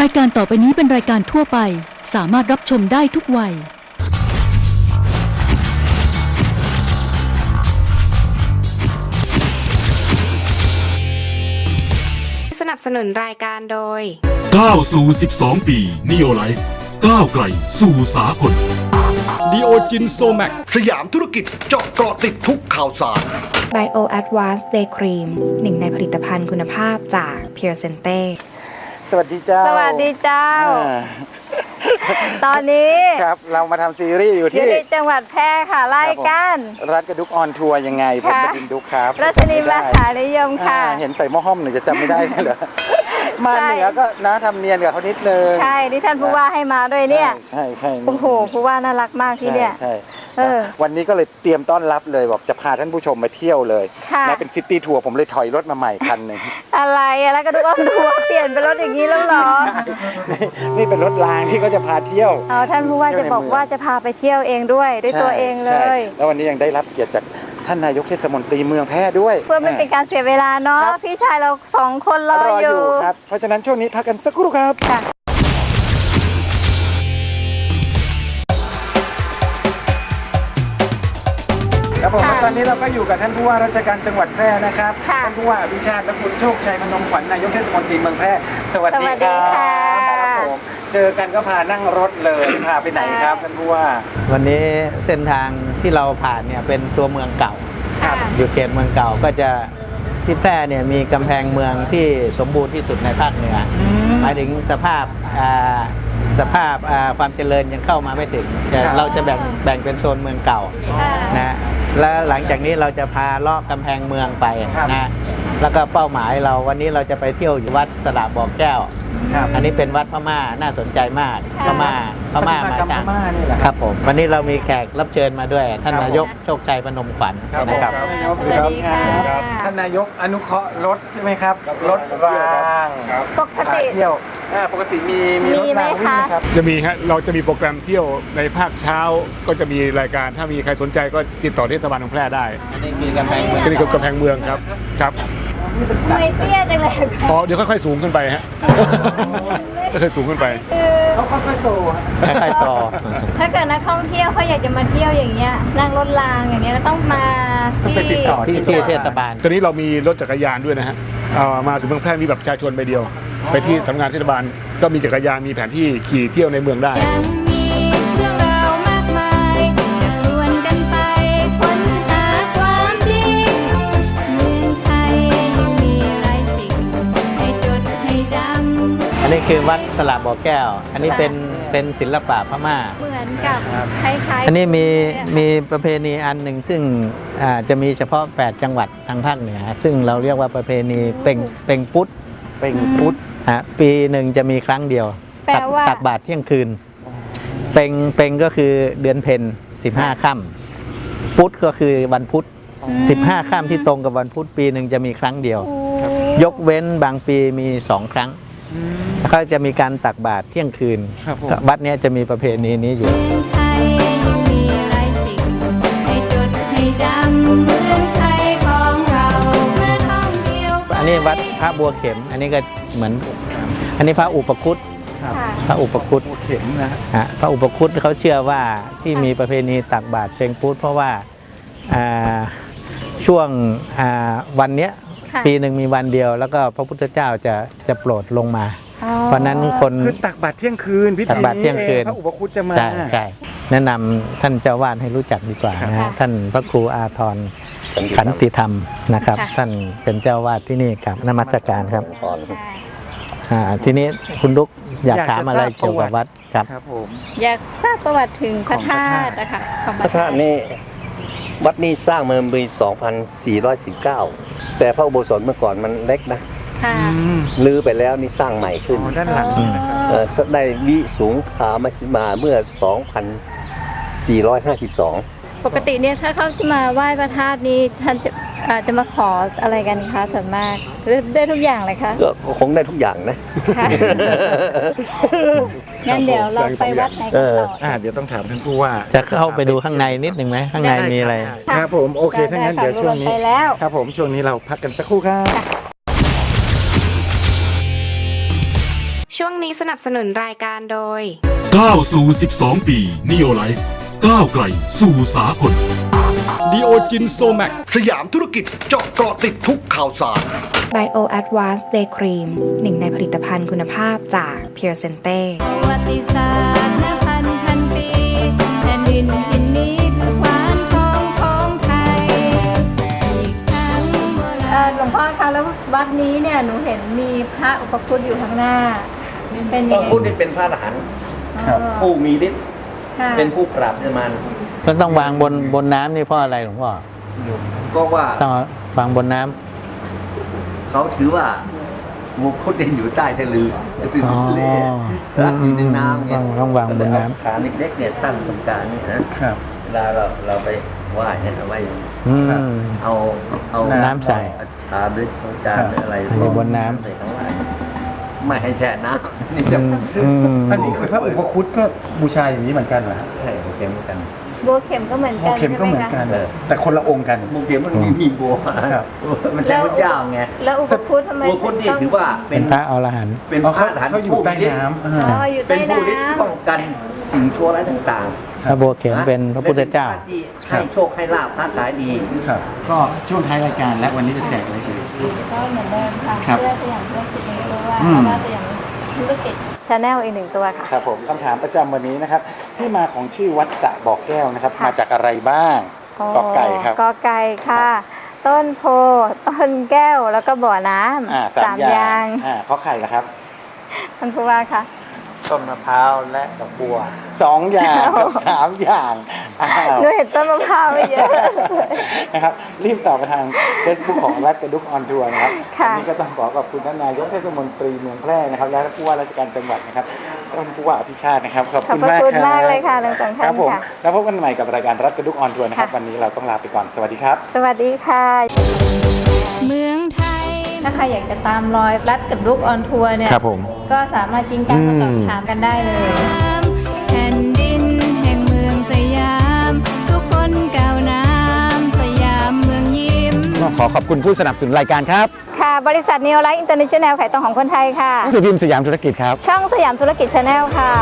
รายการต่อไปนี้เป็นรายการทั่วไป สามารถรับชมได้ทุกวัย สนับสนุนรายการโดย ก้าวสู่ 12 ปีนิโอไลฟ์ก้าวไกลสู่สากล ดีโอจินโซแมกสยามธุรกิจเจาะเกาะติดทุกข่าวสาร Bio Advanced Day Cream หนึ่งในผลิตภัณฑ์คุณภาพจาก Pure Sente สวัสดีเจ้า สวัสดีเจ้าอ่าตอนนี้ครับเรามาทำซีรีส์อยู่อยู่ที่ที่จังหวัดแพร่ค่ะไล่กันรัฐกระดุกออนทัวร์ยังไงผมค่ะบดินทร์ดุกครับราชนีมาหานิยมค่ะอ่าเห็นใส่หม้อห้อมหนึ่งจะจำไม่ได้เหรอมาใช่เหนือก็นะทำเนียนกับเขานิดนึงใช่ที่ท่านผู้ว่าให้มาด้วยเนี่ย ใช่ใช่ใช่โอ้โหผู้ว่าน่ารักมากที่เนี่ยใช่เออ นะวันนี้ก็เลยเตรียมต้อนรับเลยบอกจะพาท่านผู้ชมมาเที่ยวเลยค่ะนะเป็นซิตี้ทัวร์ผมเลยถอยรถมาใหม่คันหนึ่งอะไรอะแล้วก็ดูอ้อมทัวร์เปลี่ยนเป็นรถอย่างนี้แล้วเหรอนี่นี่เป็นรถรางที่เขาจะพาเที่ยวเอาท่านผู้ว่าจะบอกว่าจะพาไปเที่ยวเองด้วยด้วยตัวเองเลใช่ยแล้ววันนี้ยังได้รับเกียรติจากท่านนายกเทศมนตรีเมืองแพร่ด้วย เพื่อไม่เป็นการเสียเวลาเนาะครับพี่ชายเราสองคนรอรอออยู่ยู่ครับเพราะฉะนั้นช่วงนี้พักกันสักครู่ครับ ผมค่ะตอนนี้เราก็อยู่กับท่านผู้ว่าราชการจังหวัดแพร่นะครับค่ะ ท่านผู้ว่าอภิชาติและคุณโชคชัยพนมขวัญนายกเทศมนตรีเมืองแพร่สวัสดีสวัสดีครัค่ะบครับผมเจอกันก็พานั่งรถเลยพาไปไหนครับท่านผู้ว่าวันนี้เส้นทางที่เราผ่านเนี่ยเป็นตัวเมืองเก่า ครับ อยู่เขตเมืองเก่าก็จะที่แพร่เนี่ยมีกำแพงเมืองที่สมบูรณ์ที่สุดในภาคเหนืออหมายถึงสภาพอ่าสภาพอ่าความเจริญยังเข้ามาไม่ถึงแต่ครับเราจะแบ่งแบ่งเป็นโซนเมืองเก่านะ แล้วหลังจากนี้เราจะพาเลาะกำแพงเมืองไปนะแล้วก็เป้าหมายเราวันนี้เราจะไปเที่ยวอยู่วัดสระบ่อแก้วครับอันนี้เป็นวัดพม่าน่าสนใจมากพม่าพม่ามาจำพช่างม่านี่แหละครับผมวันนี้เรามีแขกรับเชิญมาด้วย ท่านครับนายกโชคชัยพนมขวัญครับนะครับท่านนายกสวัสดีค่ะรับท่านนายกอนุเคราะห์รถใช่ไหมครับรถรางปกพาติเที่ยว อ่าปกติมีมีรถมีไหมรางวิ่งไหมคะครับจะมีฮะเราจะมีโปรแกรมเที่ยวในภาคเช้าก็จะมีรายการ ถ้ามีใครสนใจก็ติดต่อเทศบาลของแพร่ได้อันนี้คือกำแพงเมืองที่นี่คือกำแพงเมืองครับครับไม่เตี้ยจังเลย อ๋อเดี๋ยวค่อยๆสูงขึ้นไปฮะ ค่อยๆสูงขึ้นไปคือเขาค่อยๆโตค่อยๆต่อถ้าเกิดนักท่องเที่ยวเขาอยากจะมาเที่ยวอย่างเงี้ยนั่งรถรางอย่างเงี้ยก็ต้องมาต้องไปติดต่อที่ที่เทศบาลตอนนี้เรามีรถจักรยานด้วยนะฮะเอ่อมาถึงเมืองแพร่มีแบบประชาชนไปเดียว ไปที่สำนักงานเทศบาลก็มีจักรยานมีแผนที่ขี่เที่ยวในเมืองได้ นนี้คือวัดสระบ่อแก้ว อันนี้เป็นเป็นศิลปะพม่า เหมือนกับคล้ายๆอันนี้มีมีประเพณีอันหนึ่งซึ่งอ่าจะมีเฉพาะ 8 จังหวัดทางภาคเหนือ ซึ่งเราเรียกว่าประเพณีเป่งเป่งพุทธเป็นพุทธฮะปีหนึ่งจะมีครั้งเดียวแปลตักว่าตักบาตรเที่ยงคืน เป่งเป่งก็คือเดือนเพ็ญ15ค่ำพุธก็คือวันพุธ15ค่ำที่ตรงกับวันพุธปีหนึ่งจะมีครั้งเดียว ยกเว้นบางปีมีสองครั้ง แล้วก็จะมีการตักบาตรเที่ยงคืนครับผมก็วัดเนี้ยจะมีประเพณีนี้อยู่ เมืองไทยยังมีหลายสิ่งให้จดให้จำเมืองไทยของเราเมื่อท่องเที่ยวอันนี้วัดพระบัวเข็ม อันนี้ก็เหมือน อันนี้พระอุปคุตค่ะ พระอุปคุตเข็มนะฮะพระอุปคุตเขาเชื่อว่าที่มีประเพณีตักบาตรเพลงพุทธเพราะว่าอ่าช่วงอ่าวันเนี้ย ค่ะปีหนึ่งมีวันเดียว แล้วก็พระพุทธเจ้าจะจะโปรดลงมาเพราะฉะนั้นคน คือตักบาตรเที่ยงคืนพิตัธีกบาตรเที่ยงคืน พระอุปคุตจะมา ใช่ใช่แนะนำท่านเจ้าวาดให้รู้จักดีกว่านะฮะท่านพระครูอาทรขันติธรรมนะครับ ค่ะ ท่านเป็นเจ้าวาดที่นี่ครับนมัสการครับอ่าทีนี้คุณลุกอยากถามอะไรเกี่ยวกับวัดครับ ครับผม อยากทราบประวัติถึงพระธาตุนะคะของพระธาตุนี่ วัดนี้สร้างเมื่อปี 2419 แต่พระอุโบสถเมื่อก่อนมันเล็กนะค่ะลื้อไปแล้วนี่สร้างใหม่ขึ้นอ๋อด้านหลังนี่นะครับเอ่อได้วิสูงขามาสิมาเมื่อ 2452 ปกติเนี่ยถ้าเขาจะมาไหว้พระธาตุนี้ท่านจะ อ่าจะมาขออะไรกันคะส่วนมากหรือได้ทุกอย่างเลยคะก็คงได้ทุกอย่างนะ ค่ะ งั้นเดี๋ยวเราไปวัดไหนกันต่อ อ่าเดี๋ยวต้องถามท่านผู้ว่าจะเข้าไปดูข้างในนิดหนึ่งไหมข้างในมีอะไรด้ครับผมโอเคถ้างั้นเดี๋ยวช่วงนี้ไปแล้ว ครับผมช่วงนี้เราพักกันสักครู่ครับ ช่วงนี้สนับสนุนรายการโดย ก้าวสู่ 12 ปีนิโอไลฟ์ก้าวไกลสู่สากล ดีโอจินโซแมกสยามธุรกิจเจาะเกาะติดทุกข่าวสาร Bio Advanced Day Cream หนึ่งในผลิตภัณฑ์คุณภาพจาก Pure Sente ประวัติศาสตร์นับพันพันปีแผ่นดินทินนี้คือควานทองของไทยอีกครั้งโบราณหลวงพ่อคะแล้ววัดนี้เนี่ยหนูเห็นมีพระอุปคุตอยู่ข้างหน้า เป็นยังไงพูดนี่เป็นพระอรหันต์อ๋อผู้มีฤทธิ์ค่ะเป็นผู้ปราบมาร ก็ต้องวางบนบนน้ำนี่เพราะอะไรหลวงพ่อก็ว่าต้องวางบนน้ำเขาถือว่ามุคุดเนี่ยอยู่ใต้ทะเลซึ่งอ๋อทะเลรักอยู่ในน้ำไงต้องต้องวางบนน้ำเอาขาเล็กๆเนี่ยตั้งตรงกลางเนี่ยนะครับเวลาเราเราไปไหว้เนี่ยเอาไว้อืมเอาเอาน้ำใส่เอาชามหรือช้อนจานหรืออะไรอยู่บนน้ำใส่ข้างล่างไม่ให้แช่น้ำนี่จะอืมอันนี้คือพระอุปคุตก็บูชาอย่างนี้เหมือนกันเหรอฮะใช่โอเคเหมือนกัน บัวเข็มก็เหมือนโอกันเข็มใช่ก็ไหมเหมือนคะกันเออแต่คนละองค์กันมุกเข็มมันมีมีบัวครับมันเป็นพระเจ้าไงแล้วอุปคุตทำไมบัวคนที่ต้องถือว่าเป็เป็นนพระอรหันต์เป็นอ๋อพระเขาอรหันต์เขาอยู่ผู้ใต้มีฤทธิ์น้ำอ่า อ๋ออยู่เป็ใต้นผู้ฤทธิ์น้ำป้องกันสิ่งชั่วร้ายต่างพระโบวเข็มเป็นพระพุทธเจ้า และป็นพระที่ให้โชคให้ลาภค้าขายดี ครับ ก็ช่วงท้ายรายการและวันนี้จะแจกอะไรเอ่ยก็เหมือนเดิมค่ะครับเพื่อสยามธุรกิจในตัวอืม แล้วก็สยามธุรกิจ ชาแนลอีกหนึ่งตัวค่ะ ครับผมคำถามประจำวันนี้นะครับ ที่มาของชื่อวัดสระบอกแก้วนะครับค่ะมาจากอะไรบ้างกอไก่ครับกอไก่ค่ะ ต้นโพต้นแก้วแล้วก็บ่อน้อ่าำสามออย่าย่างงอ่าเพราะไข่ละครับท่านผู้ว่าค่ะ ต้นมะพร้าวและดอกบัวสองอย่างกับสามอย่างอ้าวหนูเห็นต้นมะพร้าวไม่เยอะ นะครับรีบตอบไปทาง Facebook ของรัฐกระดุกออนทัวร์นะครับค่ะ วันนี้ก็ต้องขอขอบคุณท่านนายกเทศมนตรีเมืองแพร่นะครับ และผู้ว่าราชการจังหวัดนะครับท่านผู้ว่าอภิชาตินะครับขอบขอบคุณพระมากคุณครับมากเลยค่ะทั้งสองคท่ารันบผมค่ะ แล้วพบกันใหม่กับรายการรัฐกระดุกออนทัวร์นะครับค่ะ วันนี้เราต้องลาไปก่อนสวัสดีครับ สวัสดีค่ะ เมืองไทย ถ้าใครอยากจะตามรอยรัดกับลูกออนทัวร์เนี่ย ครับผม ก็สามารถจริงจังมาสอบถามกันได้เลย แผ่นดินแห่งเมืองสยาม ทุกคนก้าวน้ำสยามเมืองยิ้ม ก็ขอขอบคุณผู้สนับสนุนรายการครับ ค่ะ บริษัท Neo Life International ขายตรงของคนไทยค่ะหนังสือพิมพ์สยามธุรกิจครับ ช่องสยามธุรกิจชาแนลค่ะ